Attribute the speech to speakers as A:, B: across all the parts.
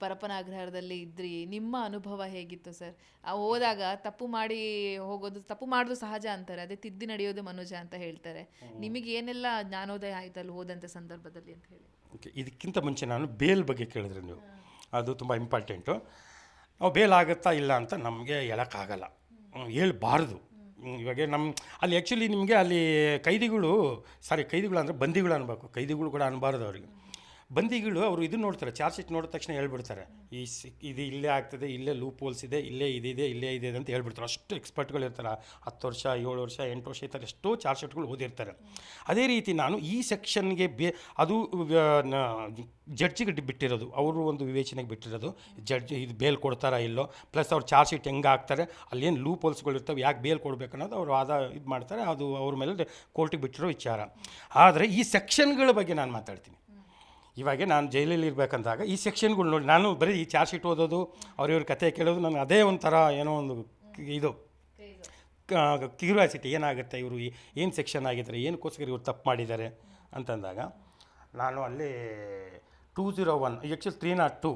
A: ಪರಪ್ಪನ ಅಗ್ರಹಾರದಲ್ಲಿ ಇದ್ರಿ ನಿಮ್ಮ ಅನುಭವ ಹೇಗಿತ್ತು ಸರ್? ಹೋದಾಗ ತಪ್ಪು ಮಾಡಿ ಹೋಗೋದು ತಪ್ಪು ಮಾಡೋದು ಸಹಜ ಅಂತಾರೆ ಅದೇ ತಿದ್ದಿ ನಡೆಯೋದು ಮನುಜ ಅಂತ ಹೇಳ್ತಾರೆ. ನಿಮಗೆ ಏನೆಲ್ಲ ಜ್ಞಾನೋದಯ ಆಯ್ತು ಅಲ್ಲಿ ಹೋದಂಥ ಸಂದರ್ಭದಲ್ಲಿ ಅಂತ ಹೇಳಿ.
B: ಓಕೆ ಇದಕ್ಕಿಂತ ಮುಂಚೆ ನಾನು ಬೇಲ್ ಬಗ್ಗೆ ಕೇಳಿದ್ರೆ ನೀವು. ಅದು ತುಂಬ ಇಂಪಾರ್ಟೆಂಟು. ನಾವು ಬೇಲ್ ಆಗುತ್ತಾ ಇಲ್ಲ ಅಂತ ನಮಗೆ ಹೇಳೋಕ್ಕಾಗಲ್ಲ. ಹೇಳಬಾರ್ದು. ಇವಾಗ ನಮ್ಮ ಅಲ್ಲಿ ಆ್ಯಕ್ಚುಲಿ ನಿಮಗೆ ಅಲ್ಲಿ ಕೈದಿಗಳು ಸಾರಿ ಕೈದಿಗಳು ಅಂದರೆ ಬಂದಿಗಳು ಅನ್ಬೇಕು. ಕೈದಿಗಳು ಕೂಡ ಅನ್ಬಾರ್ದು ಅವರಿಗೆ. ಬಂದಿಗಳು ಅವರು ಇದು ನೋಡ್ತಾರೆ, ಚಾರ್ಜ್ ಶೀಟ್ ನೋಡಿದ ತಕ್ಷಣ ಹೇಳ್ಬಿಡ್ತಾರೆ, ಈ ಇದು ಇಲ್ಲೇ ಆಗ್ತದೆ, ಇಲ್ಲೇ ಲೂಪ್ ಹೋಲ್ಸ್ ಇದೆ, ಇಲ್ಲೇ ಇದಿದೆ, ಇಲ್ಲೇ ಇದೆ ಅಂತ ಹೇಳ್ಬಿಡ್ತಾರೆ. ಅಷ್ಟು ಎಕ್ಸ್ಪರ್ಟ್ಗಳು ಇರ್ತಾರೆ. ಹತ್ತು ವರ್ಷ, ಏಳು ವರ್ಷ, ಎಂಟು ವರ್ಷ ಈ ಥರ ಎಷ್ಟೋ ಚಾರ್ಜ್ ಶೀಟ್ಗಳು ಓದಿರ್ತಾರೆ. ಅದೇ ರೀತಿ ನಾನು ಈ ಸೆಕ್ಷನ್ಗೆ ಬೇ, ಅದು ಜಡ್ಜಿಗೆ ಬಿಟ್ಟಿರೋದು. ಅವರು ಒಂದು ವಿವೇಚನೆಗೆ ಬಿಟ್ಟಿರೋದು. ಜಡ್ಜ್ ಇದು ಬೇಲ್ ಕೊಡ್ತಾರಾ ಇಲ್ಲೋ ಪ್ಲಸ್ ಅವ್ರು ಚಾರ್ಜ್ ಶೀಟ್ ಹೆಂಗೆ ಹಾಕ್ತಾರೆ, ಅಲ್ಲೇನು ಲೂಪ್ ಹೋಲ್ಸ್ಗಳು ಇರ್ತವೆ, ಯಾಕೆ ಬೇಲ್ ಕೊಡಬೇಕು ಅನ್ನೋದು ಅವರು ಆದ ಇದು ಮಾಡ್ತಾರೆ. ಅದು ಅವ್ರ ಮೇಲೆ ಕೋರ್ಟಿಗೆ ಬಿಟ್ಟಿರೋ ವಿಚಾರ. ಆದರೆ ಈ ಸೆಕ್ಷನ್ಗಳ ಬಗ್ಗೆ ನಾನು ಮಾತಾಡ್ತೀನಿ. ಇವಾಗ ನಾನು ಜೈಲಲ್ಲಿ ಇರಬೇಕಂದಾಗ ಈ ಸೆಕ್ಷನ್ಗಳು ನೋಡಿ, ನಾನು ಬರೀ ಈ ಚಾರ್ಜ್ ಶೀಟ್ ಓದೋದು ಅವ್ರಿವ್ರ ಕಥೆ ಕೇಳೋದು, ನನಗೆ ಅದೇ ಒಂಥರ ಏನೋ ಒಂದು ಇದು. ಕ್ಯೂರಿಯಾಸಿಟಿ ಏನಾಗುತ್ತೆ ಇವರು ಏನು ಸೆಕ್ಷನ್ ಆಗಿದ್ದಾರೆ ಏನಕ್ಕೋಸ್ಕರ ಇವರು ತಪ್ಪು ಮಾಡಿದ್ದಾರೆ ಅಂತಂದಾಗ, ನಾನು ಅಲ್ಲಿ two zero one, actually three not two.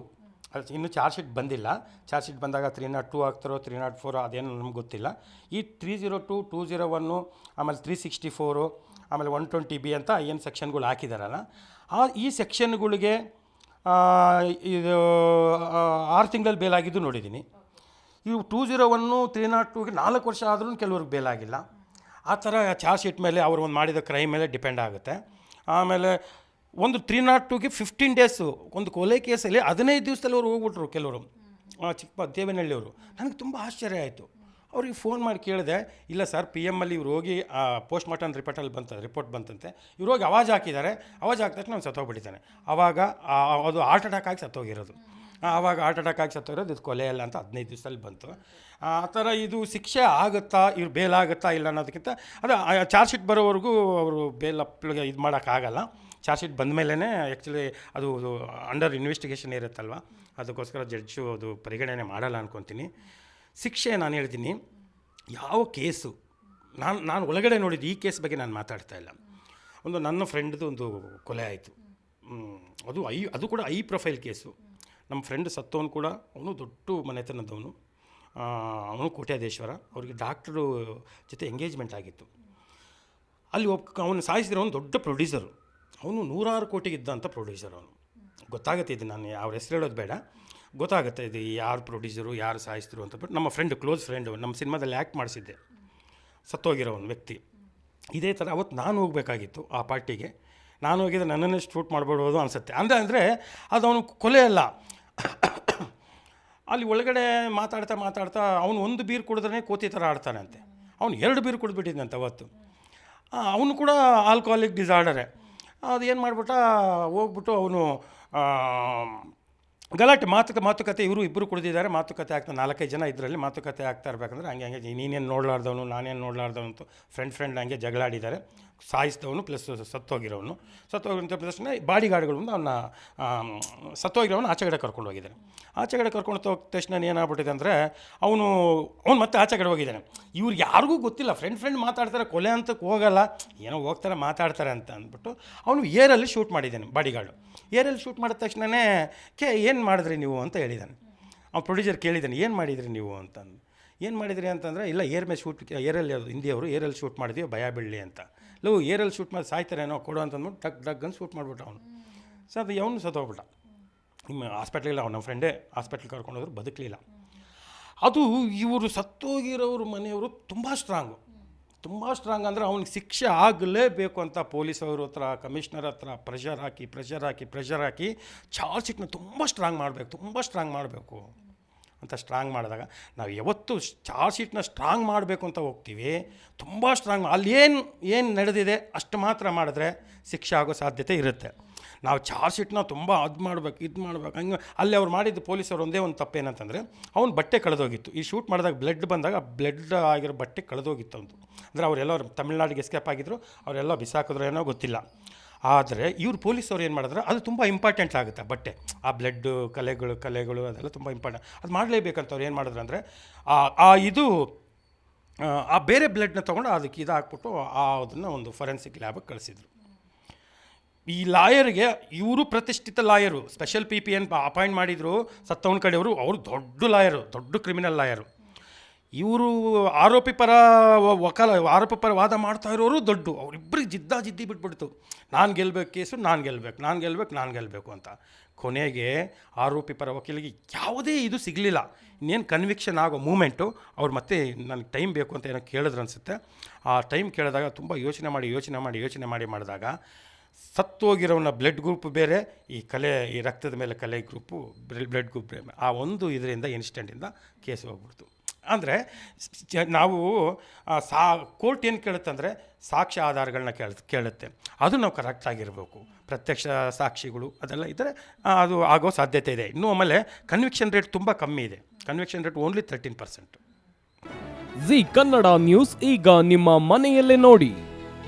B: ಅದು ಇನ್ನೂ ಚಾರ್ಜ್ ಶೀಟ್ ಬಂದಿಲ್ಲ. ಚಾರ್ಜ್ ಶೀಟ್ ಬಂದಾಗ ತ್ರೀ ನಾಟ್ ಟೂ ಆಗ್ತಾರೋ ತ್ರೀ ನಾಟ್ ಫೋರ್, ಅದೇನು ನಮ್ಗೆ ಗೊತ್ತಿಲ್ಲ. ಈ three zero two, two zero one, ಆಮೇಲೆ ತ್ರೀ ಸಿಕ್ಸ್ಟಿ ಫೋರು, ಆಮೇಲೆ ಒನ್ ಟ್ವೆಂಟಿ ಬಿ ಅಂತ ಏನು ಸೆಕ್ಷನ್ಗಳು ಹಾಕಿದಾರಲ್ಲ ಆ ಈ ಸೆಕ್ಷನ್ಗಳಿಗೆ ಇದು ಆರು ತಿಂಗಳಲ್ಲಿ ಬೇಲಾಗಿದ್ದು ನೋಡಿದ್ದೀನಿ. ಇವು two zero one, three not ಟೂಗೆ ನಾಲ್ಕು ವರ್ಷ ಆದರೂ ಕೆಲವ್ರಿಗೆ ಬೇಲಾಗಿಲ್ಲ. ಆ ಥರ ಚಾರ್ಜ್ ಶೀಟ್ ಮೇಲೆ ಅವರು ಒಂದು ಮಾಡಿದ ಕ್ರೈಮ್ ಮೇಲೆ ಡಿಪೆಂಡ್ ಆಗುತ್ತೆ. ಆಮೇಲೆ ಒಂದು ತ್ರೀ ನಾಟ್ ಟೂಗೆ ಫಿಫ್ಟೀನ್ ಡೇಸು ಒಂದು ಕೊಲೆ ಕೇಸಲ್ಲಿ ಹದಿನೈದು ದಿವಸದಲ್ಲಿ ಅವ್ರು ಹೋಗ್ಬಿಟ್ರು ಕೆಲವರು. ಚಿಕ್ಕ ದೇವನಹಳ್ಳಿಯವರು. ನನಗೆ ತುಂಬ ಆಶ್ಚರ್ಯ ಆಯಿತು. ಅವ್ರಿಗೆ ಫೋನ್ ಮಾಡಿ ಕೇಳಿದೆ, ಇಲ್ಲ ಸರ್ ಪಿ ಎಮ್ಮಲ್ಲಿ ಇವ್ರು ಹೋಗಿ ಆ ಪೋಸ್ಟ್ ಮಾರ್ಟಮ್ ರಿಪೋರ್ಟಲ್ಲಿ ಬಂತ ರಿಪೋರ್ಟ್ ಬಂತಂತೆ. ಇವ್ರು ಹೋಗಿ ಅವಾಜ್ ಹಾಕಿದ್ದಾರೆ. ಅವಾಜ್ ಹಾಕಿದ ತಕ್ಷಣ ಅವ್ನು ಸತ್ತೋಗ್ಬಿಟ್ಟಿದ್ದಾನೆ. ಆವಾಗ ಅದು ಹಾರ್ಟ್ ಅಟ್ಯಾಕ್ ಆಗಿ ಸತ್ತೋಗಿರೋದು. ಆವಾಗ ಹಾರ್ಟ್ ಅಟ್ಯಾಕ್ ಆಗಿ ಸತ್ತೋಗಿರೋದು, ಇದು ಕೊಲೆ ಅಲ್ಲ ಅಂತ ಹದಿನೈದು ದಿವಸದಲ್ಲಿ ಬಂತು. ಆ ಥರ ಇದು ಶಿಕ್ಷೆ ಆಗುತ್ತಾ, ಇವ್ರು ಬೇಲ್ ಆಗುತ್ತಾ ಇಲ್ಲ ಅನ್ನೋದಕ್ಕಿಂತ, ಅದು ಚಾರ್ಜ್ ಶೀಟ್ ಬರೋವರೆಗೂ ಅವರು ಬೇಲ್ ಅಪ್ಲಿಗೆ ಇದು ಮಾಡೋಕ್ಕಾಗಲ್ಲ. ಚಾರ್ಜ್ ಶೀಟ್ ಬಂದ ಮೇಲೇ ಆ್ಯಕ್ಚುಲಿ ಅದು ಅಂಡರ್ ಇನ್ವೆಸ್ಟಿಗೇಷನ್ ಇರುತ್ತಲ್ವ? ಅದಕ್ಕೋಸ್ಕರ ಜಡ್ಜು ಅದು ಪರಿಗಣನೆ ಮಾಡಲ್ಲ ಅನ್ಕೊತೀನಿ. ಶಿಕ್ಷೆ ನಾನು ಹೇಳ್ತೀನಿ. ಯಾವ ಕೇಸು? ನಾನು ನಾನು ಒಳಗಡೆ ನೋಡಿದ್ದು ಈ ಕೇಸ್ ಬಗ್ಗೆ ನಾನು ಮಾತಾಡ್ತಾ ಇಲ್ಲ. ಒಂದು ನನ್ನ ಫ್ರೆಂಡ್ದು ಒಂದು ಕೊಲೆ ಆಯಿತು. ಅದು ಐ, ಅದು ಕೂಡ ಐ ಪ್ರೊಫೈಲ್ ಕೇಸು. ನಮ್ಮ ಫ್ರೆಂಡ್ ಸತ್ತವನು ಕೂಡ ಅವನು ದೊಡ್ಡ ಮನೆತನದವನು. ಅವನು ಕೋಟ್ಯಾದೇಶ್ವರ ಅವ್ರಿಗೆ ಡಾಕ್ಟ್ರು ಜೊತೆ ಎಂಗೇಜ್ಮೆಂಟ್ ಆಗಿತ್ತು. ಅಲ್ಲಿ ಒಬ್ಬ ಅವನು ಸಾಯಿಸಿದ್ರೆ ಅವನು ದೊಡ್ಡ ಪ್ರೊಡ್ಯೂಸರು. ಅವನು ನೂರಾರು ಕೋಟಿಗಿದ್ದಂಥ ಪ್ರೊಡ್ಯೂಸರ್ ಅವನು. ಗೊತ್ತಾಗುತ್ತೆ ಇದು ನಾನು ಅವ್ರ ಹೆಸರು ಹೇಳೋದು ಬೇಡ. ಗೊತ್ತಾಗುತ್ತೆ ಇದು ಯಾರು ಪ್ರೊಡ್ಯೂಸರು ಯಾರು ಸಾಯಿಸಿದ್ರು ಅಂತ. ಬಿಟ್ಟು ನಮ್ಮ ಫ್ರೆಂಡ್ ಕ್ಲೋಸ್ ಫ್ರೆಂಡು ನಮ್ಮ ಸಿನಿಮಾದಲ್ಲಿ ಆ್ಯಕ್ಟ್ ಮಾಡಿಸಿದ್ದೆ. ಸತ್ತೋಗಿರೋ ಒಂದು ವ್ಯಕ್ತಿ. ಇದೇ ಥರ ಅವತ್ತು ನಾನು ಹೋಗಬೇಕಾಗಿತ್ತು ಆ ಪಾರ್ಟಿಗೆ. ನಾನು ಹೋಗಿದ್ರೆ ನನ್ನನ್ನೇ ಶೂಟ್ ಮಾಡ್ಬಿಡ್ಬೋದು ಅನಿಸುತ್ತೆ. ಅಂದರೆ ಅಂದರೆ ಅದು ಅವನು ಕೊಲೆ ಅಲ್ಲ. ಅಲ್ಲಿ ಒಳಗಡೆ ಮಾತಾಡ್ತಾ ಮಾತಾಡ್ತಾ ಅವನು ಒಂದು ಬೀರು ಕುಡಿದ್ರೆ ಕೋತಿ ಥರ ಆಡ್ತಾನಂತೆ. ಅವನು ಎರಡು ಬೀರು ಕುಡಿದ್ಬಿಟ್ಟಿದ್ದಂತೆ ಅವತ್ತು. ಅವನು ಕೂಡ ಆಲ್ಕೋಹಾಲಿಕ್ ಡಿಸಾರ್ಡರೇ ಅದು ಏನು ಮಾಡಿಬಿಟ್ಟ, ಹೋಗ್ಬಿಟ್ಟು ಅವನು ಗಲಾಟೆ, ಮಾತುಕ, ಮಾತುಕತೆ, ಇವರು ಇಬ್ಬರು ಕುಡಿದಿದ್ದಾರೆ, ಮಾತುಕತೆ ಆಗ್ತಾ ನಾಲ್ಕೈದು ಜನ ಇದರಲ್ಲಿ ಮಾತುಕತೆ ಆಗ್ತಾ ಇರಬೇಕಂದ್ರೆ ಹಂಗೆ ಹಂಗೆ ನೀನೇನು ನೋಡಲಾರ್ದವನು, ನಾನೇನು ನೋಡಲಾರ್ದವನು ಅಂತ ಫ್ರೆಂಡ್ ಫ್ರೆಂಡ್ ಹಂಗೆ ಜಗಳಾಡಿದ್ದಾರೆ. ಸಾಯಿಸಿದವನು ಪ್ಲಸ್ ಸತ್ತೋಗಿರೋನು. ಸತ್ತೋಗಿರೋ ಪ್ರದರ್ಶನ ಬಾಡಿ ಬಂದು ಅವನ್ನ ಸತ್ತೋಗಿರೋನು ಆಚೆಗಡೆ ಕರ್ಕೊಂಡು ಹೋಗಿದ್ದಾರೆ. ಆಚೆಗಡೆ ಕರ್ಕೊಂಡು ಹೋದ ತಕ್ಷಣ ಏನಾಗ್ಬಿಟ್ಟಿದೆ ಅಂದರೆ ಅವನು, ಅವ್ನು ಮತ್ತೆ ಆಚೆ ಕಡೆ ಹೋಗಿದ್ದಾನೆ. ಇವ್ರು ಯಾರಿಗೂ ಗೊತ್ತಿಲ್ಲ ಫ್ರೆಂಡ್ ಫ್ರೆಂಡ್ ಮಾತಾಡ್ತಾರೆ, ಕೊಲೆ ಅಂತಕ್ಕೆ ಹೋಗಲ್ಲ, ಏನೋ ಹೋಗ್ತಾರೆ, ಮಾತಾಡ್ತಾರೆ ಅಂತ ಅಂದ್ಬಿಟ್ಟು ಅವನು ಏರಲ್ಲಿ ಶೂಟ್ ಮಾಡಿದ್ದಾನೆ ಬಾಡಿ ಗಾರ್ಡು ಏರಲ್ಲಿ ಶೂಟ್ ಮಾಡಿದ ತಕ್ಷಣವೇ ಕೇ ಏನು ಮಾಡಿದ್ರಿ ನೀವು? ಅಂತ ಹೇಳಿದ್ದಾನೆ ಅವ್ನು ಪ್ರೊಡ್ಯೂಸರ್ ಕೇಳಿದ್ದಾನೆ ಏನು ಮಾಡಿದ್ರಿ ನೀವು? ಅಂತಂದು. ಏನು ಮಾಡಿದ್ರಿ? ಅಂತಂದರೆ ಇಲ್ಲ ಏರ್ ಮೇಲೆ ಶೂಟ್ ಏರಲ್ ಅದು ಹಿಂದಿಯವರು ಏರಲ್ಲಿ ಶೂಟ್ ಮಾಡಿದ್ವಿ ಭಯ ಬೀಳಲಿ ಅಂತ. ಲವ್ ಏರಲ್ಲಿ ಶೂಟ್ ಮಾಡಿ ಸಾಯ್ತಾರೇನೋ ಕೊಡು ಅಂತಂದ್ಬಿಟ್ಟು ಟಕ್ ಡಗ್ ಅಂತ ಶೂಟ್ ಮಾಡಿಬಿಟ್ಟ ಅವನು. ಸೊ ಅದು ಅವನು ಸತ್ತೋಗ್ಬಿಟ್ಟ ನಿಮ್ಮ ಹಾಸ್ಪಿಟ್ಲಿಲ್ಲ ಅವ್ನು ನಮ್ಮ ಫ್ರೆಂಡೇ ಹಾಸ್ಪಿಟ್ಲಿಗೆ ಕರ್ಕೊಂಡೋದ್ರು ಬದುಕಲಿಲ್ಲ. ಅದು ಇವರು ಸತ್ತೋಗಿರೋರು ಮನೆಯವರು ತುಂಬ ಸ್ಟ್ರಾಂಗು ತುಂಬ ಸ್ಟ್ರಾಂಗ್ ಅಂದರೆ ಅವ್ನಿಗೆ ಶಿಕ್ಷೆ ಆಗಲೇಬೇಕು ಅಂತ ಪೊಲೀಸವ್ರ ಹತ್ರ ಕಮಿಷ್ನರ್ ಹತ್ರ ಪ್ರೆಷರ್ ಹಾಕಿ ಪ್ರೆಷರ್ ಹಾಕಿ ಪ್ರೆಷರ್ ಹಾಕಿ ಚಾರ್ಜ್ ಶೀಟ್ನ ತುಂಬ ಸ್ಟ್ರಾಂಗ್ ಮಾಡಬೇಕು, ತುಂಬ ಸ್ಟ್ರಾಂಗ್ ಮಾಡಬೇಕು ಅಂತ ಸ್ಟ್ರಾಂಗ್ ಮಾಡಿದಾಗ. ನಾವು ಯಾವತ್ತು ಚಾರ್ಜ್ ಶೀಟ್ನ ಸ್ಟ್ರಾಂಗ್ ಮಾಡಬೇಕು ಅಂತ ಹೋಗ್ತೀವಿ, ತುಂಬ ಸ್ಟ್ರಾಂಗ್ ಅಲ್ಲಿ ಏನು ಏನು ನಡೆದಿದೆ ಅಷ್ಟು ಮಾತ್ರ ಮಾಡಿದ್ರೆ ಶಿಕ್ಷೆ ಆಗೋ ಸಾಧ್ಯತೆ ಇರುತ್ತೆ. ನಾವು ಚಾರ್ಜ್ ಶೀಟ್ನ ತುಂಬ ಅದು ಮಾಡ್ಬೇಕು ಇದು ಮಾಡ್ಬೇಕು. ಹಂಗೆ ಅಲ್ಲಿ ಅವ್ರು ಮಾಡಿದ್ದು ಪೊಲೀಸರು ಒಂದೇ ಒಂದು ತಪ್ಪೇನಂತಂದರೆ ಅವ್ನು ಬಟ್ಟೆ ಕಳೆದೋಗಿತ್ತು. ಈ ಶೂಟ್ ಮಾಡಿದಾಗ ಬ್ಲಡ್ ಬಂದಾಗ ಬ್ಲಡ್ ಆಗಿರೋ ಬಟ್ಟೆ ಕಳೆದೋಗಿತ್ತು ಅವನು ಅಂದರೆ ಅವರೆಲ್ಲ ತಮಿಳ್ನಾಡಿಗೆ ಎಸ್ಕೇಪ್ ಆಗಿದ್ರು ಅವರೆಲ್ಲ ಬಿಸಾಕಿದ್ರು ಏನೋ ಗೊತ್ತಿಲ್ಲ. ಆದರೆ ಇವ್ರು ಪೊಲೀಸವ್ರು ಏನು ಮಾಡಿದ್ರೆ ಅದು ತುಂಬ ಇಂಪಾರ್ಟೆಂಟ್ ಆಗುತ್ತೆ ಬಟ್ಟೆ. ಆ ಬ್ಲಡ್ಡು ಕಲೆಗಳು ಕಲೆಗಳು ಅದೆಲ್ಲ ತುಂಬ ಇಂಪಾರ್ಟೆಂಟ್ ಅದು ಮಾಡಲೇಬೇಕಂತ ಅವ್ರು ಏನು ಮಾಡಿದ್ರು ಅಂದರೆ ಆ ಇದು ಆ, ಬೇರೆ ಬ್ಲಡ್ನ ತೊಗೊಂಡು ಅದಕ್ಕೆ ಇದಾಕ್ಬಿಟ್ಟು ಆ ಅದನ್ನು ಒಂದು ಫೊರೆನ್ಸಿಕ್ ಲ್ಯಾಬಿಗೆ ಕಳಿಸಿದ್ರು. ಈ ಲಾಯರ್ಗೆ ಇವರು ಪ್ರತಿಷ್ಠಿತ lawyer special P P N appoint ಮಾಡಿದರು ಸತ್ತವನ ಕಡೆಯವರು, ಅವರು ದೊಡ್ಡ ಲಾಯರು, ದೊಡ್ಡ ಕ್ರಿಮಿನಲ್ ಲಾಯರು. ಇವರು ಆರೋಪಿ ಪರ ವಕಾಲ, ಆರೋಪಿ ಪರ ವಾದ ಮಾಡ್ತಾ ಇರೋರು ದೊಡ್ಡ. ಅವರಿಬ್ಬರಿಗೆ ಜಿದ್ದ ಜಿದ್ದಿ ಬಿಟ್ಬಿಡ್ತು. ನಾನು ಗೆಲ್ಬೇಕು ಕೇಸು, ನಾನು ಗೆಲ್ಬೇಕು ನಾನು ಗೆಲ್ಬೇಕು, ನಾನು ಗೆಲ್ಲಬೇಕು ಅಂತ. ಕೊನೆಗೆ ಆರೋಪಿ ಪರ ವಕೀಲಿಗೆ ಯಾವುದೇ ಇದು ಸಿಗಲಿಲ್ಲ. ಇನ್ನೇನು ಕನ್ವಿಕ್ಷನ್ ಆಗೋ ಮೂಮೆಂಟು ಅವ್ರು ಮತ್ತೆ ನನಗೆ ಟೈಮ್ ಬೇಕು ಅಂತ ಏನೋ ಕೇಳಿದ್ರು ಅನಿಸುತ್ತೆ. ಆ ಟೈಮ್ ಕೇಳಿದಾಗ ತುಂಬ ಯೋಚನೆ ಮಾಡಿ ಯೋಚನೆ ಮಾಡಿ ಯೋಚನೆ ಮಾಡಿ ಮಾಡಿದಾಗ ಸತ್ತೋಗಿರೋನ ಬ್ಲಡ್ ಗ್ರೂಪ್ ಬೇರೆ, ಈ ಕಲೆ, ಈ ರಕ್ತದ ಮೇಲೆ ಕಲೆ ಗ್ರೂಪು ಬ್ಲಡ್ ಗ್ರೂಪ್ ಬೇರೆ. ಆ ಒಂದು ಇದರಿಂದ ಇನ್ಸ್ಟೆಂಟಿಂದ ಕೇಸ್ ಹೋಗ್ಬಿಡ್ತು. ಅಂದರೆ ನಾವು ಸಾ, ಕೋರ್ಟ್ ಏನು ಕೇಳುತ್ತಂದರೆ ಸಾಕ್ಷ್ಯ ಆಧಾರಗಳನ್ನ ಕೇಳ, ಕೇಳುತ್ತೆ. ಅದು ನಾವು ಕರೆಕ್ಟಾಗಿರಬೇಕು ಪ್ರತ್ಯಕ್ಷ ಸಾಕ್ಷಿಗಳು ಅದೆಲ್ಲ ಇದ್ದರೆ ಅದು ಆಗೋ ಸಾಧ್ಯತೆ ಇದೆ. ಇನ್ನೂ ಆಮೇಲೆ ಕನ್ವಿಕ್ಷನ್ ರೇಟ್ ತುಂಬ ಕಮ್ಮಿ ಇದೆ. Conviction rate only thirteen percent
C: Zee Kannada news ಈಗ ನಿಮ್ಮ ಮನೆಯಲ್ಲೇ ನೋಡಿ.